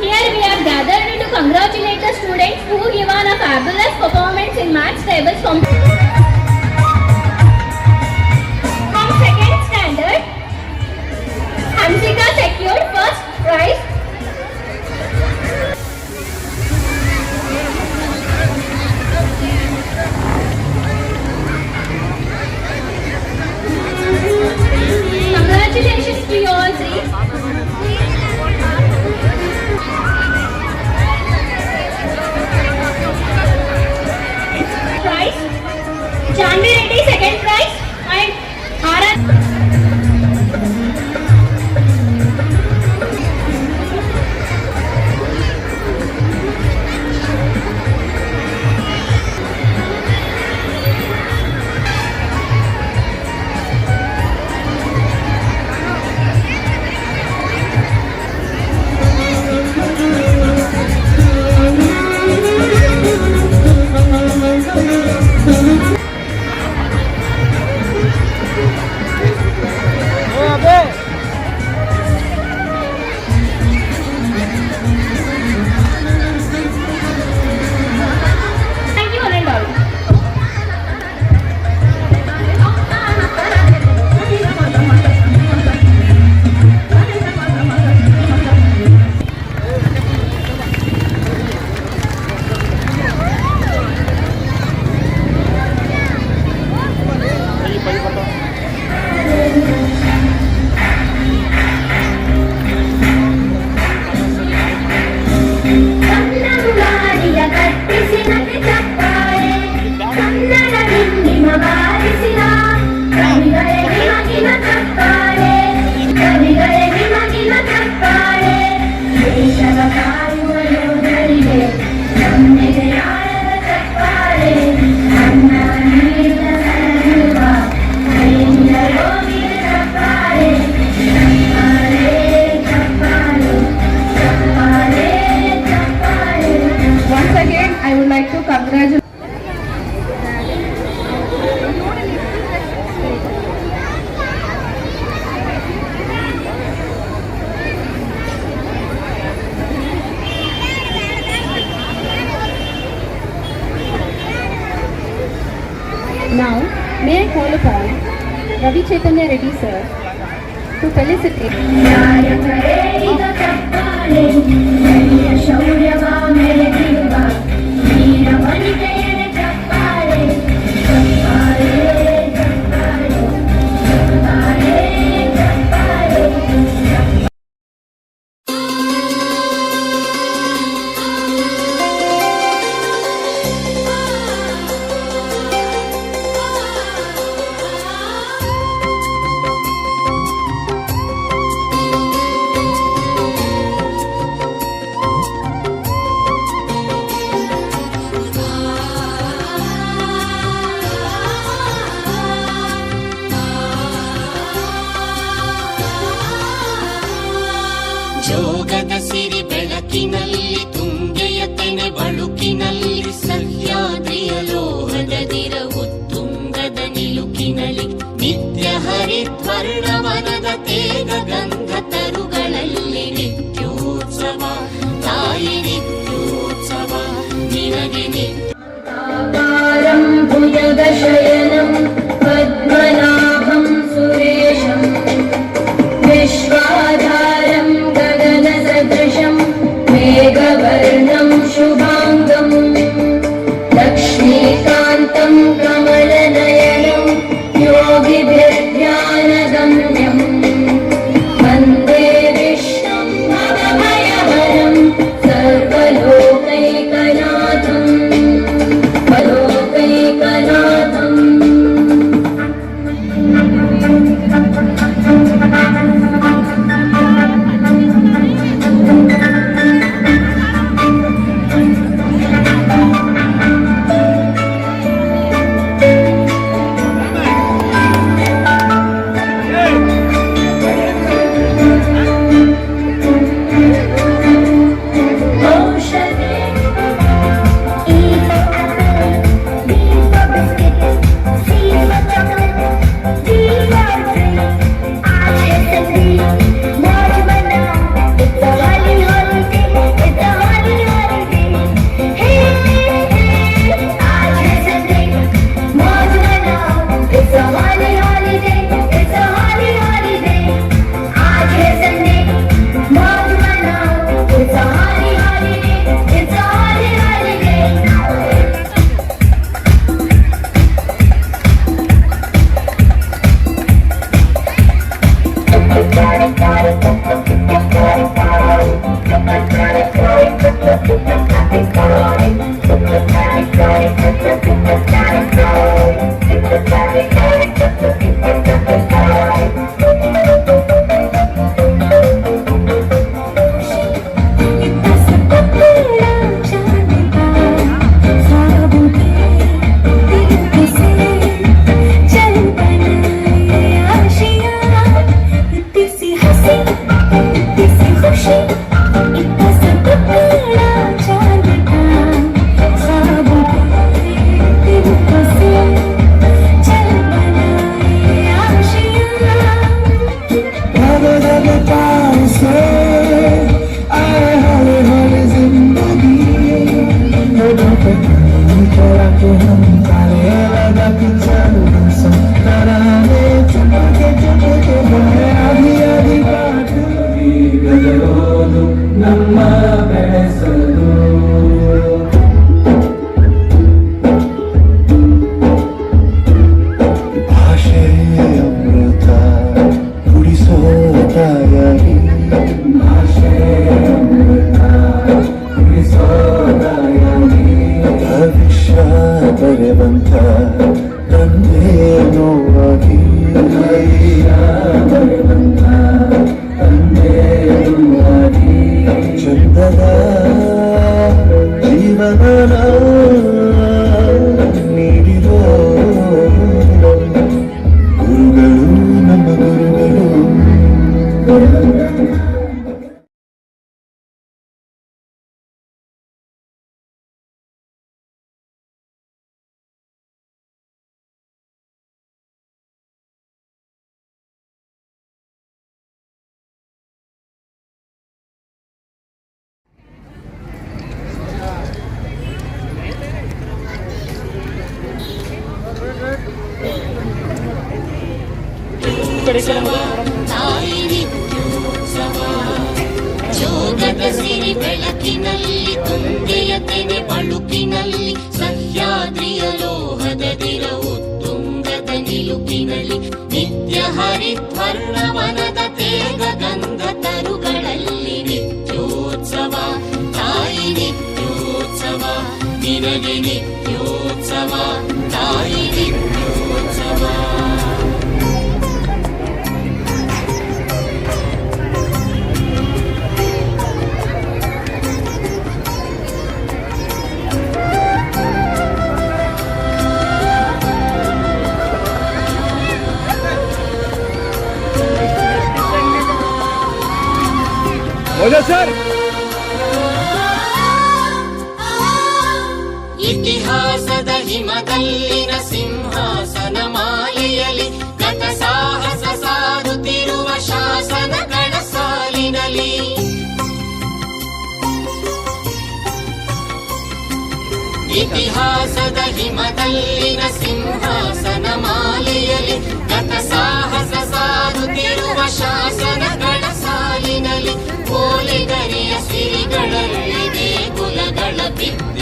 Here we are gathered Once again, I would like to congratulate. Now, may I call upon Ravi Chaitanya Reddy sir to felicitate. ಹರಿತ್ವರ್ಣವನದತೆ ಗಗಂಧತರುಗಳಲ್ಲಿ ನಿತ್ಯೋತ್ಸವ ತಾಯಿ ನಿತ್ಯೋತ್ಸವ ನಿನಗೆ नित्योत्सवा ಭುಜಗ ಶಯನಂ 热烈奔腾。ನಿತ್ಯೋತ್ಸವ ಜೋಗದ ಸಿರಿ ಬೆಳಕಿನಲ್ಲಿ ತುಂಗೆಯ ತೆನೆ ಬಳುಕಿನಲ್ಲಿ, ಸಹ್ಯಾದ್ರಿಯ ಲೋಹದ ದಿರವು ತುಂಗದ ನಿಲುಕಿನಲ್ಲಿ, ನಿತ್ಯ ಹರಿದ್ವರ್ಣವನದ ತೇಗ ಗಂಧ ತರುಗಳಲ್ಲಿ ನಿತ್ಯೋತ್ಸವ. ತಾಯಿ ನಿತ್ಯೋತ್ಸವ, ನಿನಗೆ ನಿತ್ಯೋತ್ಸವ, ತಾಯಿ ನಿತ್ಯೋತ್ಸವ ಇತಿಹಾಸದ ಹಿಮದಲ್ಲಿನ ಸಿಂಹಾಸನ ಮಾಲೆಯಲ್ಲಿ ಗತ ಸಾಹಸ ಸಾರುತ್ತಿರುವ ಶಾಸನ ಸಾಲಿನಲ್ಲಿ ಇತಿಹಾಸದ ಹಿಮದಲ್ಲಿನ the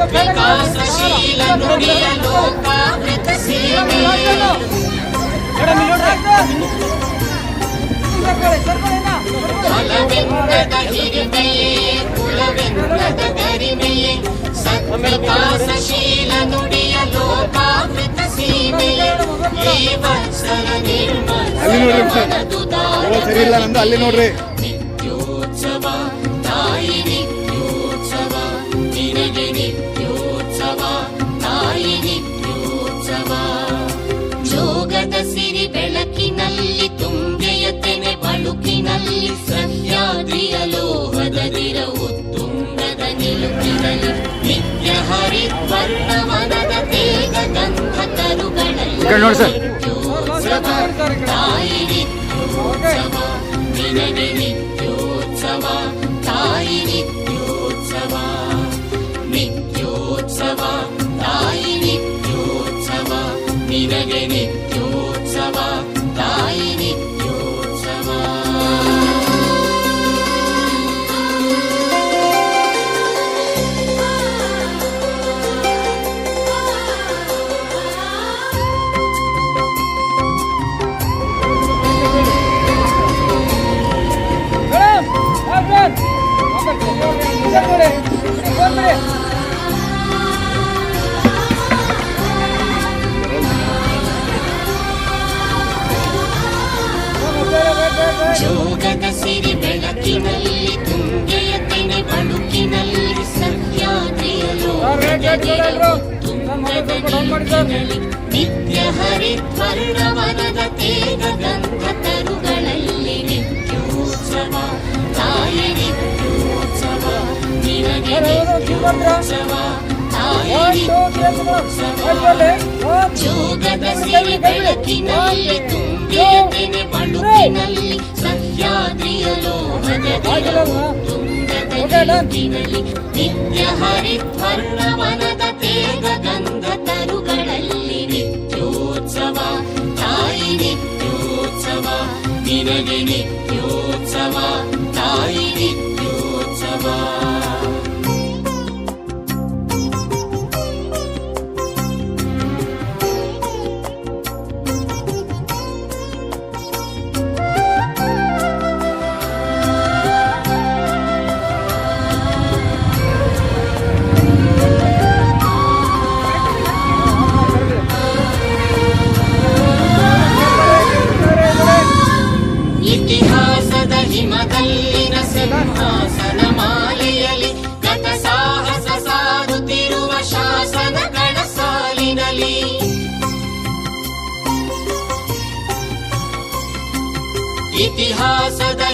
ಸದ್ವಿಕಾಸಶೀಲ ನುಡಿಯ ಲೋಕಾಮೃತ ಸೀಮೆ ಅಲ್ಲಿ ನೋಡ್ರಿ. ನಿತ್ಯೋತ್ಸವ ತಾಯಿ ಹರಿದ್ವರ್ಣವನದ ತೇಗ ಗಂಧ ತರುಗಳಲ್ಲಿ ಕಣ್ ನೋಡಿ ಸರ್. ನಿತ್ಯೋತ್ಸವ ತಾಯಿ ನಿತ್ಯೋತ್ಸವ ನಿನಗೆ ನಿತ್ಯೋತ್ಸವ ಜೋಗದ ಸಿರಿ ಬೆಳಕಿನಲ್ಲಿ ತುಂಗೆಯ ತೆನೆ ಬಳುಕಿನಲ್ಲಿ ಸಹ್ಯಾದ್ರಿಯ ಲೋಕದಲ್ಲಿರಲು ತುಂಗದ ನೀರಿನಲ್ಲಿ ನಿತ್ಯ ಹರಿದ್ವರ್ಣವನದ ತೇಗ ಗಂಧ ತರುಗಳಲ್ಲಿ ನಿತ್ಯೋತ್ಸವ ತಾಯಿ ನಿತ್ಯೋತ್ಸವ ನಿನಗೆ ನಿತ್ಯೋತ್ಸವ ತಾಯಿ ನಿತ್ಯೋತ್ಸವ ಜೋಗದ ಸಿರಿ ಬೆಳಕಿನಲ್ಲಿ ತುಂಗೆಯ ತೆನೆ ಬಳುಕಿನಲ್ಲಿ ಸಹ್ಯಾದ್ರಿಯ ಲೋಹದ ದಿರವು ತುಂಗದ ನೀರಿನಲ್ಲಿ ನಿತ್ಯ ಹರಿದ್ವರ್ಣವನದ ತೇಗ ಗಂಧ ತರುಗಳಲ್ಲಿ ನಿತ್ಯೋತ್ಸವ ತಾಯಿ ನಿತ್ಯೋತ್ಸವ ನಿನಗೆ ನಿತ್ಯೋತ್ಸವ ತಾಯಿ ನಿತ್ಯೋತ್ಸವ